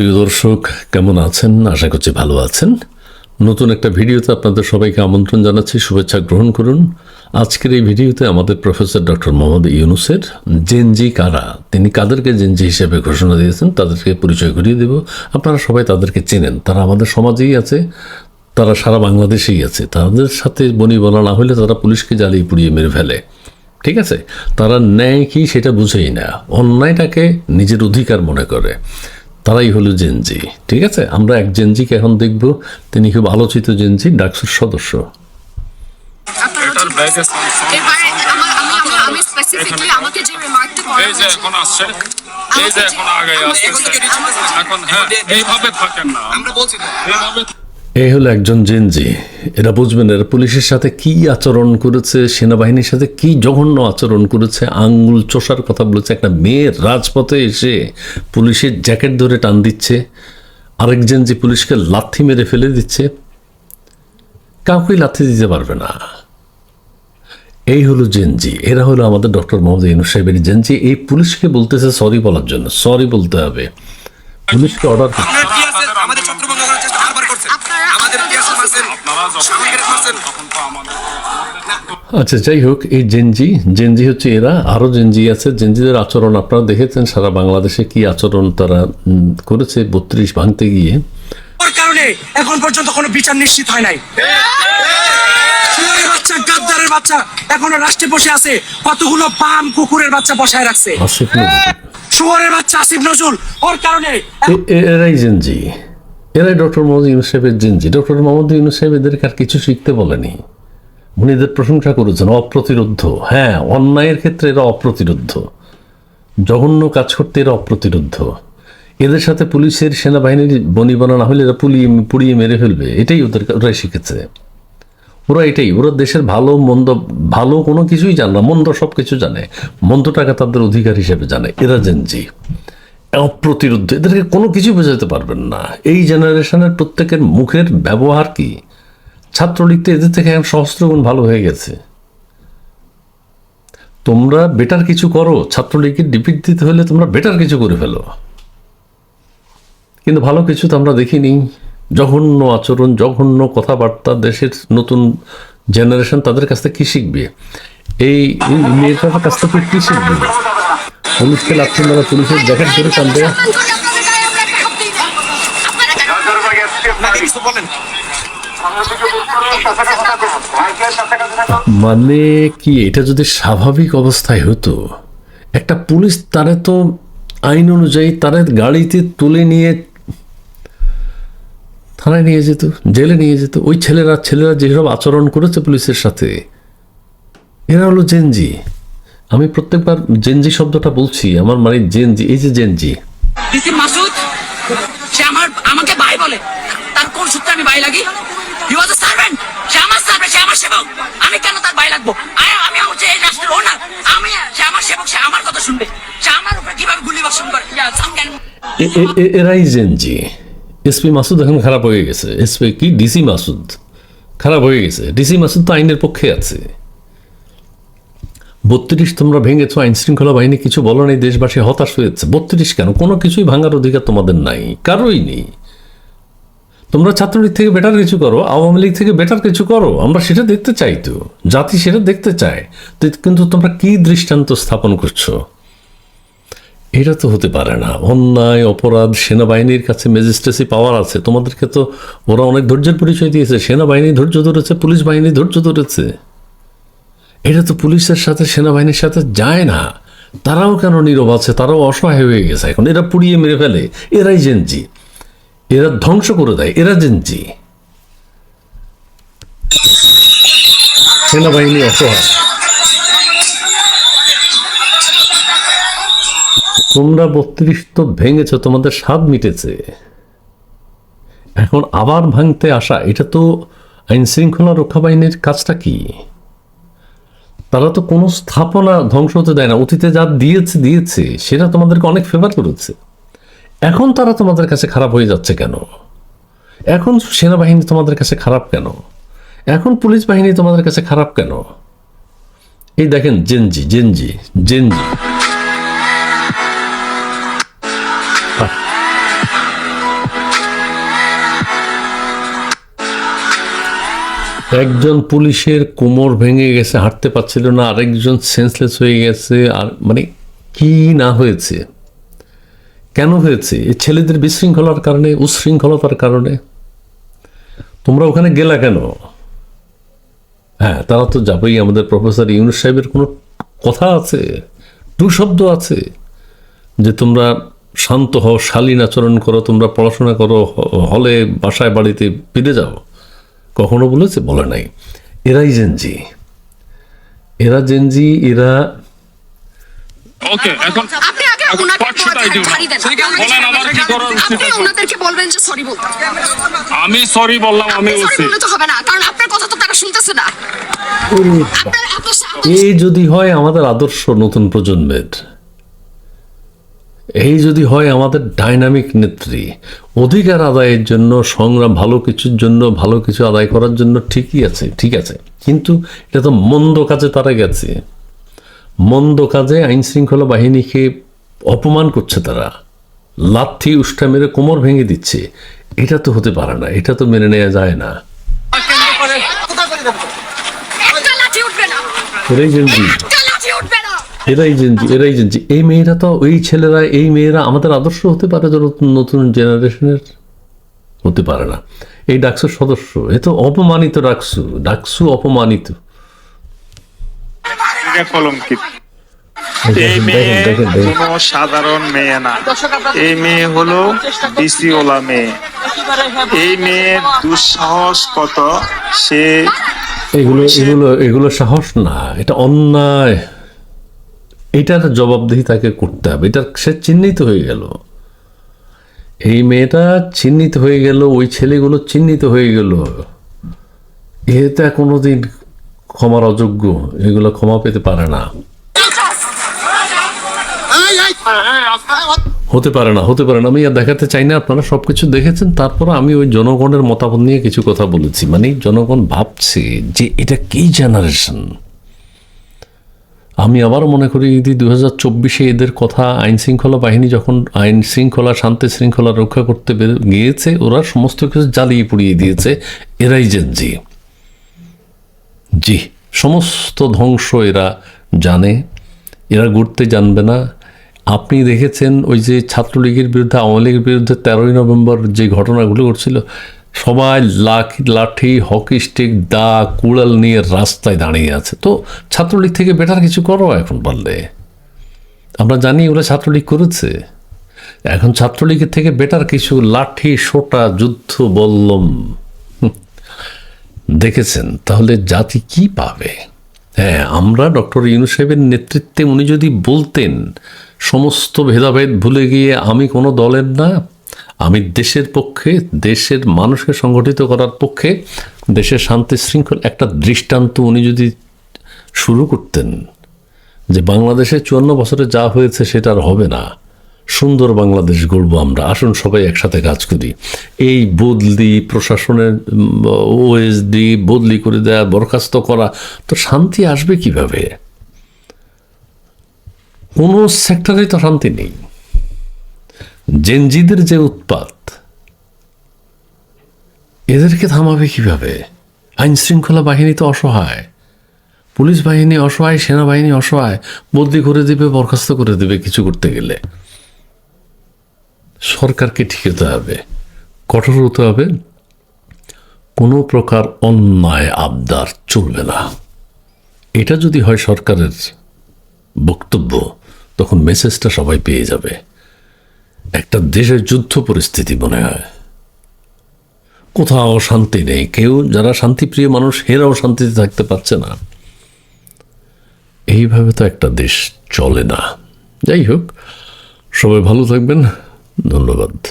প্রিয় দর্শক, কেমন আছেন? আশা করছি ভালো আছেন। নতুন একটা ভিডিওতে আপনাদের সবাইকে আমন্ত্রণ জানাচ্ছি। শুভেচ্ছা গ্রহণ করুন। আজকের এই ভিডিওতে আমাদের প্রফেসর ডক্টর মোহাম্মদ ইউনুসের জেনজি কারা, তিনি কাদেরকে জেনজি হিসেবে ঘোষণা দিয়েছেন, তাদেরকে পরিচয় করিয়ে দেব। আপনারা সবাই তাদেরকে চেনেন। তারা আমাদের সমাজেই আছে, তারা সারা বাংলাদেশেই আছে। তাদের সাথে বনি বলা না হলে তারা পুলিশকে জ্বালিয়ে পুড়িয়ে মেরে ফেলে। ঠিক আছে? তারা ন্যায় কি সেটা বুঝেই না। অন্যায়টাকে নিজের অধিকার মনে করে। তারাই হলো জেনজি ঠিক আছে? আমরা এক জেনজিকে এখন দেখব তিনি খুব আলোচিত জেনজি ডাকসুর সদস্য। এটার ব্যাগে এবারে আমার আমি আমি আমি স্পেসিফিকলি আমাকে যে রিমার্কটা এই যে এখন আসছে। এই যে এখন আগে আসতেছে এখন হ্যাঁ এইভাবে থাকেন না। আমরা বলছি এইভাবে এই হলো একজন জেনজি। এরা বুঝবেন, এরা পুলিশের সাথে কি আচরণ করেছে, সেনাবাহিনীর সাথে কি জঘন্য আচরণ করেছে আঙ্গুল চষার কথা বলেছে, একটা মেয়ের রাজপথে এসে পুলিশের জ্যাকেট ধরে টান দিচ্ছে, আরেক জেনজি পুলিশকে লাথি মেরে ফেলে দিচ্ছে। কাউকেই লাথি দিতে পারবে না। এই হলো জেনজি, এরা হলো আমাদের ডক্টর মোহাম্মদ ইউনুস সাহেবের জেনজি। এই পুলিশকে বলতেছে, সরি বলার জন্য, সরি বলতে হবে। পুলিশকে অর্ডার সামগ্রিক আচ্ছা যাই হোক এই জেনজি জেনজি হচ্ছে এরা আরও জেনজি আছে। জেনজিদের আচরণ আপনারা দেখেছেন সারা বাংলাদেশে কি আচরণ তারা করেছে বত্রিশ ভাঙতে গিয়ে। কারণে এখন পর্যন্ত কোনো বিচার নিশ্চিত হয় নাই। বাচ্চা গাদ্দারের বাচ্চা এখনও রাষ্ট্রে বসে আছে। কতগুলো পাম কুকুরের বাচ্চা বসায় রাখছে। শুয়োরের বাচ্চা আসিফ নজরুল ওর কারণে এরাই জেনজি। এরাই ডক্টর মোহাম্মদ ইউনুস সাহেবের জেনজি। ডক্টর মোহাম্মদ ইউনুস এদেরকে আর কিছু শিখতে বলেনি। উনি এদের প্রশংসা করেছেন অপ্রতিরোধ হ্যাঁ অন্যায়ের ক্ষেত্রে এরা অপ্রতিরোধ জঘন্য কাজ করতে এরা অপ্রতিরোধ এদের সাথে পুলিশের সেনাবাহিনীর বনিবনা না হলে এরা পুলিয়ে, পুড়িয়ে মেরে ফেলবে। এটাই ওদের, ওরাই শিখেছে। ওরা এটাই, ওরা দেশের ভালো, মন্দ, ভালো কোনো কিছুই জানে না, মন্দ সব কিছু জানে মন্দটাকে তাদের অধিকার হিসেবে জানে। এরা জেনজি। অপ্রতিরোধ এদেরকে কোনো কিছু বোঝাতে পারবেন না। এই জেনারেশনের প্রত্যেকের মুখের ব্যবহার কি? ছাত্রলীগতে এদের থেকে এখন সহস্রগুণ ভালো হয়ে গেছে। তোমরা বেটার কিছু করো। ছাত্রলীগের ডিপিট দিতে হলে তোমরা বেটার কিছু করে ফেলো। কিন্তু ভালো কিছু তো আমরা দেখিনি। জঘন্য আচরণ, জঘন্য কথাবার্তা, দেশের নতুন জেনারেশন তাদের কাছ থেকে কি শিখবে? এই মেয়েটার কাছ থেকে কি শিখবে? পুলিশকে লাগছে না পুলিশের জ্যাকেট ধরে টান দেয় আপনাকে কিছু বলেন মানে কি, এটা যদি স্বাভাবিক অবস্থায় হতো, একটা পুলিশ তারে তো আইন অনুযায়ী তারে গাড়িতে তুলে নিয়ে থানায় নিয়ে যেত, জেলে নিয়ে যেত। ওই ছেলেরা ছেলেরা যেসব আচরণ করেছে পুলিশের সাথে, এরা হলো জেনজি। আমি প্রত্যেকবার জেনজি শব্দটা বলছি আমার মানে জেনজি এই যে জেনজি মাসুদ সে আমার আমাকে ভাই বলে। তার কোন সূত্রে আমি ভাই লাগি? হি ওয়াজ আ সার্ভেন্ট সে আমার সার্ভেন্ট সে আমার সেবক। আমি কেন তার ভাই লাগবো? আমি হচ্ছে এই রাষ্ট্রের ওনার আমি সে আমার সেবক সে আমার কথা শুনবে। সে আমার উপরে কীভাবে গুলি বর্ষণ করে? এরাই জেনজি এসপি মাসুদ এখন খারাপ হয়ে গেছে। এসপি কি? ডিসি মাসুদ। খারাপ হয়ে গেছে। ডিসি মাসুদ তো আইনের পক্ষে আছে। বত্রিশ, তোমরা ভেঙেছো আইন শৃঙ্খলা বাহিনী, কিছু বলো নেই, দেশবাসী হতাশ হয়েছে। বত্রিশ কেন? কোনো কিছুই ভাঙার অধিকার তোমাদের নাই, কারোই নেই। তোমরা ছাত্রলীগ থেকে বেটার কিছু করো, আওয়ামী লীগ থেকে বেটার কিছু করো, আমরা সেটা দেখতে চাই তো, জাতি সেটা দেখতে চায়। কিন্তু তোমরা কি দৃষ্টান্ত স্থাপন করছ? এটা তো হতে পারে না। অন্যায়, অপরাধ, সেনাবাহিনীর কাছে ম্যাজিস্ট্রেসি পাওয়ার আছে। তোমাদেরকে তো ওরা অনেক ধৈর্যের পরিচয় দিয়েছে। সেনাবাহিনী ধৈর্য ধরেছে, পুলিশ বাহিনী ধৈর্য ধরেছে। এটা তো পুলিশের সাথে, সেনাবাহিনীর সাথে যায় না। তারাও কেন নীরব আছে? তারাও অসহায় হয়ে গেছে এখন। এরা পুড়িয়ে মেরে ফেলে। এরাই জেনজি এরা ধ্বংস করে দেয়। এরা জেনজি সেনাবাহিনী অসহায়। তোমরা বত্রিশ তো ভেঙেছ, তোমাদের স্বাদ মিটেছে। এখন আবার ভাঙতে আসা, এটা তো আইন শৃঙ্খলা রক্ষা বাহিনীর কাজটা কি? তারা তো কোনো স্থাপনা ধ্বংস হতে দেয় না, অতীতে যা দিয়েছে দিয়েছে, সেটা তোমাদেরকে অনেক ফেভার করেছে। এখন তারা তোমাদের কাছে খারাপ হয়ে যাচ্ছে কেন? এখন সেনাবাহিনী তোমাদের কাছে খারাপ কেন? এখন পুলিশ বাহিনী তোমাদের কাছে খারাপ কেন? এই দেখেন, জেনজি জেনজি জেনজি। একজন পুলিশের কোমর ভেঙে গেছে, হাঁটতে পারছিল না, আরেকজন সেন্সলেস হয়ে গেছে, আর মানে কি না হয়েছে? কেন হয়েছে? ছেলেদের বিশৃঙ্খলার কারণে, উশৃঙ্খলতার কারণে? তোমরা ওখানে গেলা কেন? হ্যাঁ তারা তো যাবেই, আমাদের প্রফেসর ইউনুস সাহেবের কোনো কথা আছে? দু শব্দ আছে যে তোমরা শান্ত হও, শালীন আচরণ করো, তোমরা পড়াশোনা করো হলে বাসায়, বাড়িতে ফিরে যাও। কখনো বলেছে? বলে নাই। এরাই জেনজি এরা জেনজি এরা ওকে এখন আপনি আগে এখন ওনাকে স্পর্শটাই দিও না। ছাড়ি দেন। বলেন আমার কি করা উচিত? আপনি এখন? ওনাদেরকে বলবেন যে সরি আমি সরি বললাম আমি সরি বলছি বললে তো হবে না কারণ আপনার কথা তো তারা শুনতেছে না। আপনার এত সাহস এই যদি হয় আমাদের আদর্শ নতুন প্রজন্মের। এই যদি হয় আমাদের ডাইনামিক নেত্রী অধিকার আদায়ের জন্য সংগ্রাম ভালো কিছুর জন্য ভালো কিছু আদায় করার জন্য ঠিকই আছে ঠিক আছে। কিন্তু এটা তো মন্দ কাজে তারা গেছে। মন্দ কাজে আইন শৃঙ্খলা বাহিনীকে অপমান করছে তারা। লাথি উষ্ঠা মেরে কোমর ভেঙে দিচ্ছে। এটা তো হতে পারে না এটা তো মেনে নেওয়া যায় না। একটা লাঠি উঠবে না। এরাই জেনজি এরাই জেনজি এই মেয়েরা তো ওই ছেলেরা এই মেয়েরা আমাদের আদর্শ হতে পারে যে নতুন নতুন জেনারেশনের? হতে পারে না। এই ডাকসুর সদস্য এ তো অপমানিত ডাকসু ডাকসু অপমানিত। কলঙ্কিত। এই মেয়ে কোনো সাধারণ মেয়ে না। এই মেয়ে হলো বিসিওলা মেয়ে। এই মেয়ের দুঃসাহস কত সে এগুলো এগুলো এগুলো সাহস না এটা অন্যায়। এটার জবাবদিহি তাকে করতে হবে। এটা সে চিহ্নিত হয়ে গেল। এই মেয়েটা চিহ্নিত হয়ে গেল, ওই ছেলেগুলো চিহ্নিত হয়ে গেল। এটা কোনোদিন ক্ষমার অযোগ্য, এগুলো ক্ষমা পেতে পারে না। হতে পারে না, হতে পারে না। আমি আর দেখাতে চাই না, আপনারা সব কিছু দেখেছেন, তারপর আমি ওই জনগণের মতামত নিয়ে কিছু কথা বলেছি। মানে জনগণ ভাবছে যে এটা কি জেনারেশন আমি আবার মনে করি যদি দু হাজার চব্বিশে এদের কথা আইন শৃঙ্খলা বাহিনী যখন আইন শৃঙ্খলা, শান্তি শৃঙ্খলা রক্ষা করতে গিয়েছে, ওরা সমস্ত কিছু জ্বালিয়ে পুড়িয়ে দিয়েছে। এরাই জেনজি জি। সমস্ত ধ্বংস এরা জানে। এরা ঘুরতে জানবে না। আপনি দেখেছেন ওই যে ছাত্রলীগের বিরুদ্ধে, আওয়ামী লীগের বিরুদ্ধে তেরোই নভেম্বর যে ঘটনাগুলো ঘটছিল সবাই লাঠি লাঠি, হকি স্টিক, দা, কুড়াল নিয়ে রাস্তায় দাঁড়িয়ে আছে। তো ছাত্রলীগ থেকে বেটার কিছু করো এখন পারলে আমরা জানি ওরা ছাত্রলীগ করেছে। এখন ছাত্রলীগের থেকে বেটার কিছু লাঠি, সোটা, যুদ্ধ, বললম। দেখেছেন, তাহলে জাতি কি পাবে? হ্যাঁ আমরা ডক্টর ইউনুস সাহেবের নেতৃত্বে উনি যদি বলতেন, সমস্ত ভেদাভেদ ভুলে গিয়ে আমি কোনো দলের না আমি দেশের পক্ষে, দেশের মানুষকে সংগঠিত করার পক্ষে দেশের শান্তি শৃঙ্খল একটা দৃষ্টান্ত উনি যদি শুরু করতেন যে বাংলাদেশে চুয়ান্ন বছরে যা হয়েছে সেটা আর হবে না, সুন্দর বাংলাদেশ গড়বো আমরা, আসুন সবাই একসাথে কাজ করি। এই বদলি প্রশাসনের ওএসডি বদলি করে দেয়া, বরখাস্ত করা, তো শান্তি আসবে কীভাবে? কোনো সেক্টরে তো শান্তি নেই। জেনজিদের যে উৎপাত, এদেরকে থামাবে কীভাবে? আইন শৃঙ্খলা বাহিনী তো অসহায়। পুলিশ বাহিনী অসহায়, সেনাবাহিনী অসহায়, বদলি করে দিবে, বরখাস্ত করে দেবে কিছু করতে গেলে। সরকারকে ঠিক হতে হবে, কঠোর হতে হবে। কোনো প্রকার অন্যায় আবদার চলবে না। এটা যদি হয় সরকারের বক্তব্য, তখন মেসেজটা সবাই পেয়ে যাবে। একটা দেশের যুদ্ধ পরিস্থিতি মনে হয়। কোথাও শান্তি নেই। কেউ, যারা শান্তিপ্রিয় মানুষ এরাও শান্তিতে থাকতে পারছে না। এইভাবে তো একটা দেশ চলে না। যাই হোক, সবাই ভালো থাকবেন। ধন্যবাদ।